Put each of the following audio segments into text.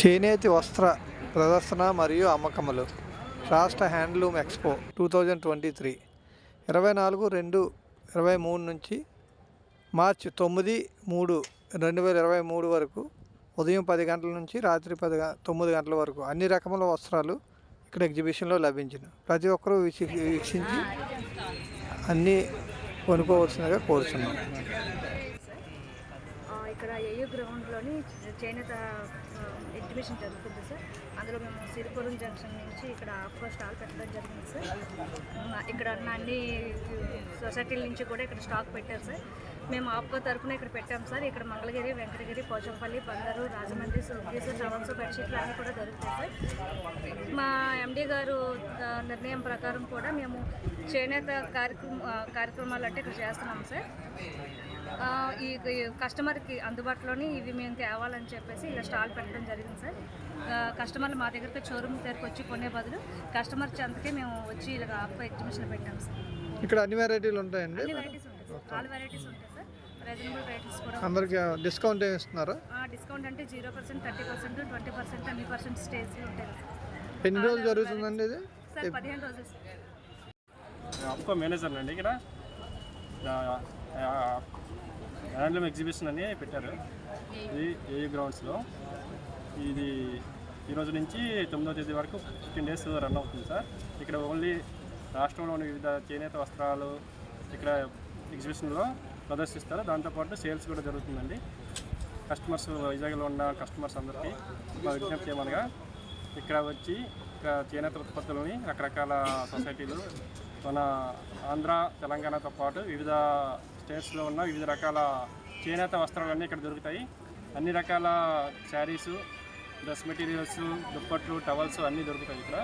చేనేతి వస్త్ర ప్రదర్శన మరియు అమ్మకములు. రాష్ట్ర handloom expo two thousand twenty three. ఇరవై నాలుగు రెండు ఇరవై మూడు నుంచి మార్చి తొమ్మిది మూడు రెండు వేల ఇరవై మూడు వరకు ఉదయం పది గంటల నుంచి రాత్రి పది తొమ్మిది గంటల వరకు అన్ని రకముల వస్త్రాలు ఇక్కడ ఎగ్జిబిషన్లో లభించును. ప్రతి ఒక్కరూ వీక్షించి అన్నీ కొనుక్కోవాల్సిందిగా కోరుతున్నాం ఇక్కడ ఏయూ గ్రౌండ్లోని చేనేత ఎగ్జిబిషన్ జరుగుతుంది సార్. అందులో మేము సిరిపురం జంక్షన్ నుంచి ఇక్కడ ఆఫ్కో స్టాల్ పెట్టడం జరిగింది సార్. ఇక్కడ ఉన్న అన్ని సొసైటీల నుంచి కూడా ఇక్కడ స్టాక్ పెట్టారు సార్. మేము ఆఫ్గా తరఫున ఇక్కడ పెట్టాం సార్. ఇక్కడ మంగళగిరి వెంకటగిరి పోచంపల్లి బందరు రాజమండ్రి సుగ్గీసు టవల్స్ బెడ్షీట్లు అన్నీ కూడా దొరుకుతాయి సార్. మా ఎండీ గారు నిర్ణయం ప్రకారం కూడా మేము చేనేత కార్యక్రమ కార్యక్రమాలు అంటే ఇక్కడ చేస్తున్నాం సార్. ఈ కస్టమర్కి అందుబాటులోని ఇవి మేము తేవాలని చెప్పేసి ఇలా స్టాల్ పెట్టడం జరిగింది సార్. కస్టమర్లు మా దగ్గరికి షోరూమ్ దగ్గరకు వచ్చి కొనే బదులు కస్టమర్ చెంతకే మేము వచ్చి ఇలా ఆఫ్ ఎగ్జిబిషన్ పెట్టాం సార్. ఇక్కడ అన్ని వెరైటీలు ఉంటాయండి? అన్ని వెరైటీస్ ఉంటాయి సార్. ఆల్ వెరైటీస్ ఉంటాయి సార్. రీజనబుల్ రేట్స్ కూడా అందరికి డిస్కౌంట్ ఇస్తున్నారా? డిస్కౌంట్ అంటే zero percent thirty percent twenty percent అన్ని పర్సెంట్ స్టేజ్లు ఉంటాయి ఎన్ని రోజులు జరుగుతుందండి ఇది? సార్ పదిహేను రోజులు అప్కో మేనేజర్ అండి ఇక్కడ. హ్యాండ్లూమ్ ఎగ్జిబిషన్ అని పెట్టారు. ఇది ఏ గ్రౌండ్స్లో ఇది ఈరోజు నుంచి తొమ్మిదో తేదీ వరకు ఫిఫ్టీన్ డేస్ రన్ అవుతుంది సార్. ఇక్కడ ఓన్లీ రాష్ట్రంలోని వివిధ చేనేత వస్త్రాలు ఇక్కడ ఎగ్జిబిషన్లో ప్రదర్శిస్తారు. దాంతోపాటు సేల్స్ కూడా జరుగుతుందండి. కస్టమర్స్ వైజాగ్లో ఉన్న కస్టమర్స్ అందరికీ మా విజ్ఞప్తి ఏమనగా ఇక్కడ వచ్చి ఇక్కడ చేనేత ఉత్పత్తులని రకరకాల సొసైటీలు మన ఆంధ్ర తెలంగాణతో పాటు వివిధ స్టేట్స్లో ఉన్న వివిధ రకాల చేనేత వస్త్రాలన్నీ ఇక్కడ దొరుకుతాయి. అన్ని రకాల శారీసు డ్రెస్ మెటీరియల్స్ దుప్పట్లు టవల్స్ అన్నీ దొరుకుతాయి ఇక్కడ.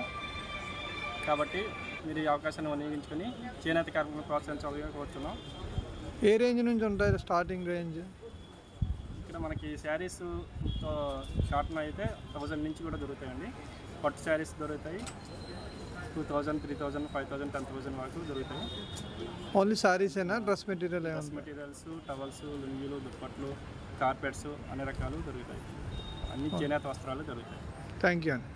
కాబట్టి మీరు ఈ అవకాశాన్ని వినియోగించుకొని చేనేత కార్మికులను ప్రోత్సహించాలని కోరుతున్నాం ఏ రేంజ్ నుంచి ఉంటాయి? Starting range? ఇక్కడ మనకి శారీస్ కాటన్ అయితే థౌజండ్ నుంచి కూడా దొరుకుతాయండి. పట్టు శారీస్ దొరుకుతాయి. Two thousand three thousand five thousand ten thousand వరకు దొరుకుతాయి only సారీసేనా dress material dress materials towels లుంగీలు దుప్పట్లు కార్పెట్స్ అన్ని రకాలు దొరుకుతాయి. అన్ని చేనేత వస్త్రాలు దొరుకుతాయి. థ్యాంక్ యూ అండి.